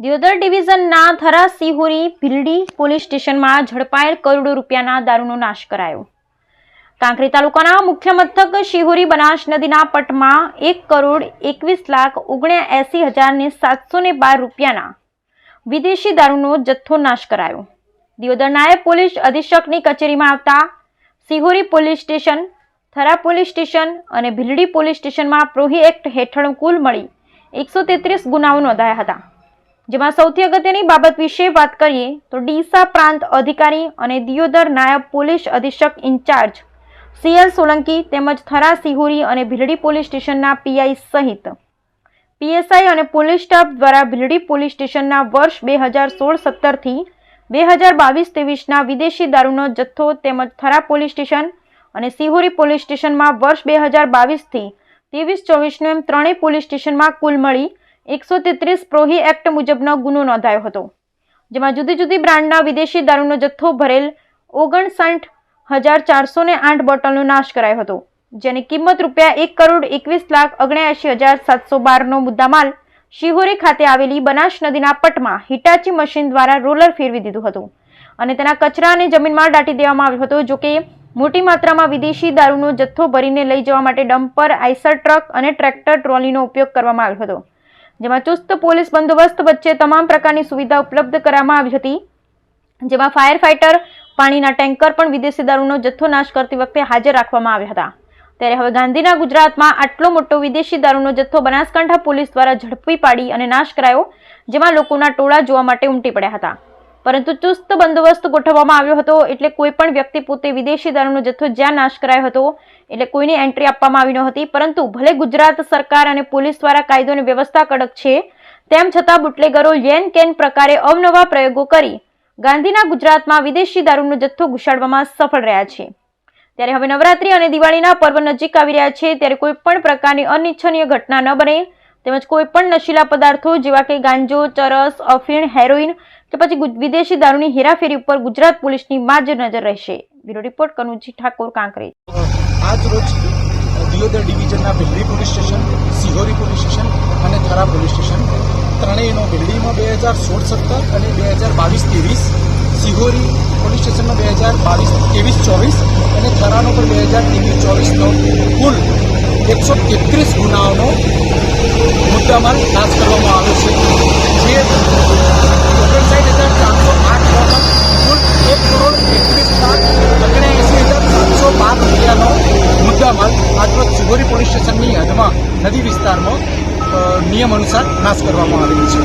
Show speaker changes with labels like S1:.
S1: દિયોદર ડિવિઝનના થરા સિહોરી ભીલડી પોલીસ સ્ટેશનમાં ઝડપાયેલ કરોડો રૂપિયાના દારૂનો નાશ કરાયો. કાંકરી તાલુકાના મુખ્ય મથક શિહોરી બનાસ નદીના પટમાં એક કરોડ એકવીસ લાખ ઓગણ્યા એસી હજારને સાતસો ને બાર રૂપિયાના વિદેશી દારૂનો જથ્થો નાશ કરાયો. દિયોદર નાયબ પોલીસ અધિક્ષકની કચેરીમાં આવતા Sihori police station, Thara police station અને ભીલડી પોલીસ સ્ટેશનમાં પ્રોહી એક્ટ હેઠળ કુલ મળી એકસો તેત્રીસ ગુનાઓ નોંધાયા હતા. જેમાં સૌથી અગત્યની બાબત વિશે વાત કરીએ તો ડીસા પ્રાંત અધિકારી અને દિયોદર નાયબ પોલીસ અધિક્ષક ઇન્ચાર્જ સીએલ સોલંકી તેમજ થરા સિહોરી અને ભીલડી પોલીસ સ્ટેશનના પીઆઈ સહિત. પીએસઆઈ અને પોલીસ સ્ટાફ દ્વારા ભીલડી પોલીસ સ્ટેશનના વર્ષ બે હજાર સોળ સત્તરથી બે હજાર બાવીસ ત્રેવીસના વિદેશી દારૂનો જથ્થો તેમજ થરા પોલીસ સ્ટેશન અને સિહોરી પોલીસ સ્ટેશનમાં વર્ષ બે હજાર બાવીસથી ત્રેવીસ ચોવીસનું એમ ત્રણેય પોલીસ સ્ટેશનમાં કુલ મળી એકસો તેત્રીસ પ્રોહી એક્ટ મુજબનો ગુનો નોંધાયો હતો, જેમાં જુદી જુદી બ્રાન્ડના વિદેશી દારૂનો જથ્થો ભરેલ ઓગણસાઠ હજાર ચારસો ને આઠ બોટલનો નાશ કરાયો હતો, જેની કિંમત રૂપિયા એક કરોડ એકવીસ લાખ ઓગણ્યાએંશી હજાર સાતસો બારનો મુદ્દામાલ શિહોરી ખાતે આવેલી બનાસ નદીના પટમાં હિટાચી મશીન દ્વારા રોલર ફેરવી દીધું હતું અને તેના કચરાને જમીનમાં દાટી દેવામાં આવ્યો હતો, જોકે મોટી માત્રામાં વિદેશી દારૂનો જથ્થો ભરીને લઈ જવા માટે ડમ્પર, આઈસર ટ્રક અને ટ્રેક્ટર ટ્રોલીનો ઉપયોગ કરવામાં આવ્યો હતો. જેમાં ચુસ્ત પોલીસ બંદોબસ્ત વચ્ચે તમામ પ્રકારની સુવિધા ઉપલબ્ધ કરવામાં આવી હતી. જેમાં ફાયર ફાઇટર પાણીના ટેન્કર પણ વિદેશી દારૂનો જથ્થો નાશ કરતી વખતે હાજર રાખવામાં આવ્યા હતા. ત્યારે હવે ગાંધીના ગુજરાતમાં આટલો મોટો વિદેશી દારૂનો જથ્થો બનાસકાંઠા પોલીસ દ્વારા ઝડપી પાડી અને નાશ કરાયો, જેમાં લોકોના ટોળા જોવા માટે ઉમટી પડ્યા હતા. પરંતુ ચુસ્ત બંદોબસ્ત ગોઠવવામાં આવ્યો હતો એટલે કોઈ પણ વ્યક્તિ પોતે વિદેશી દારૂનો જથ્થો જ્યાં નાશ કરાયો હતો એટલે કોઈની એન્ટ્રી આપવામાં આવી ન હતી. પરંતુ ભલે ગુજરાત સરકાર અને પોલીસ દ્વારા કાયદો અને વ્યવસ્થા કડક છે, તેમ છતાં બુટલેગરો યેન કેન પ્રકારે અવનવા પ્રયોગો કરી ગાંધીના ગુજરાતમાં વિદેશી દારૂનો જથ્થો ઘુસાડવામાં સફળ રહ્યા છે. ત્યારે હવે નવરાત્રી અને દિવાળીના પર્વ નજીક આવી રહ્યા છે, ત્યારે કોઈ પણ પ્રકારની અનિચ્છનીય ઘટના ન બને. તેમજ કોઈ પણ નશીલા પદાર્થો જેવા કે ગાંજો, ચરસ, અફીણ હેરોઇન કે પછી વિદેશી દારૂની હેરાફેરી ઉપર ગુજરાત પોલીસની માજ નજર રહેશે. Bureau report, Kanuji Thakor, Kankrej.
S2: આજ રોજ Deodar ડિવિઝનના Bhildi police station, Sihori police station અને થરા પોલીસ સ્ટેશન ત્રણેયનો ભીલડીમાં બે હજાર સોળ, સત્તર અને બે હજાર બાવીસ, ત્રેવીસ, સિહોરી પોલીસ સ્ટેશનમાં બે હજાર બાવીસ, ત્રેવીસ, ચોવીસ અને થરાનો પણ બે હજાર ત્રેવીસ, ચોવીસનો કુલ એકસો તેત્રીસ ગુનાઓનો મુદ્દામાલ નાશ કરવામાં આવ્યો છે. નદી વિસ્તારમાં નિયમ અનુસાર નાશ કરવામાં આવેલી છે.